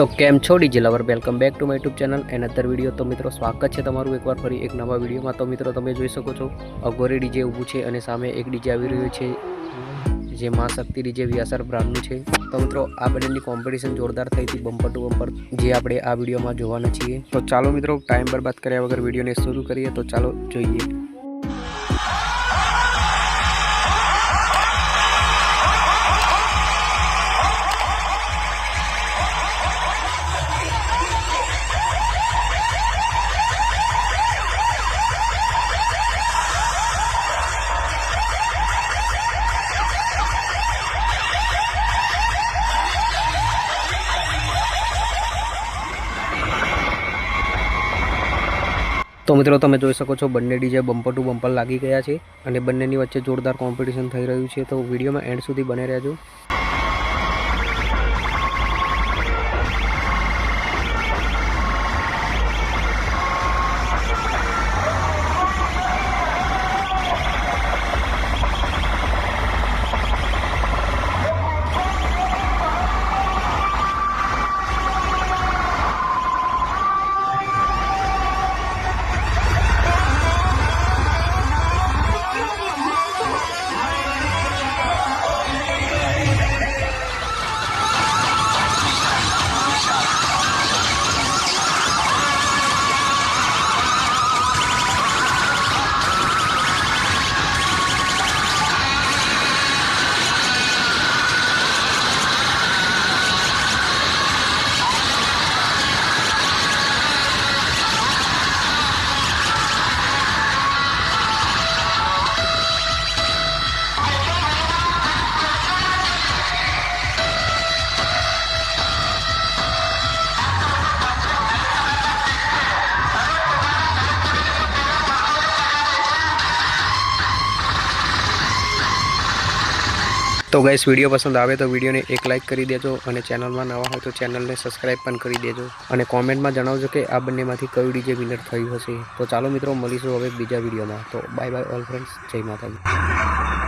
તો કેમ છો DJ lover? Welcome back to my YouTube channel an other video તો મિત્રો સ્વાગત છે તમારું એકવાર ફરી એક નવા વિડીયોમાં તો મિત્રો તમે જોઈ શકો છો, અઘોરી ડીજે ઊભું છે અને સામે એક ડીજે આવી રહ્યું છે, જે મા શક્તિ ડીજે વ્યાસર બ્રાન્ડનું છે. તો મિત્રો, આ બંનેની કોમ્પિટિશન જોરદાર થઈ હતી બમ્પર ટુ બમ્પર જે આપણે આ વિડીયોમાં જોવાના છીએ. તો ચાલો મિત્રો ટાઈમ બરબાદ કર્યા વગર વિડીયોને શરૂ કરીએ. તો ચાલો જોઈએ. તો મિત્રો તમે જોઈ શકો છો બંને ડીજે બમ્પર ટુ બમ્પર લાગી ગયા છે અને બંનેની વચ્ચે જોરદાર કોમ્પિટિશન થઈ રહ્યું છે. તો વિડીયોમાં એન્ડ સુધી બને રહેજો. તો ગાઈસ વીડિયો પસંદ આવે તો વિડીયોને એક લાઇક કરી દેજો અને ચેનલમાં નવા હોય તો ચેનલને સબસ્ક્રાઇબ પણ કરી દેજો. અને કોમેન્ટમાં જણાવજો કે આ બંનેમાંથી કયું ડીજે વિનર થયું હશે. તો ચાલો મિત્રો, મળીશું હવે બીજા વિડીયોમાં તો બાય બાય ઓલ ફ્રેન્ડ્સ જય માતાજી.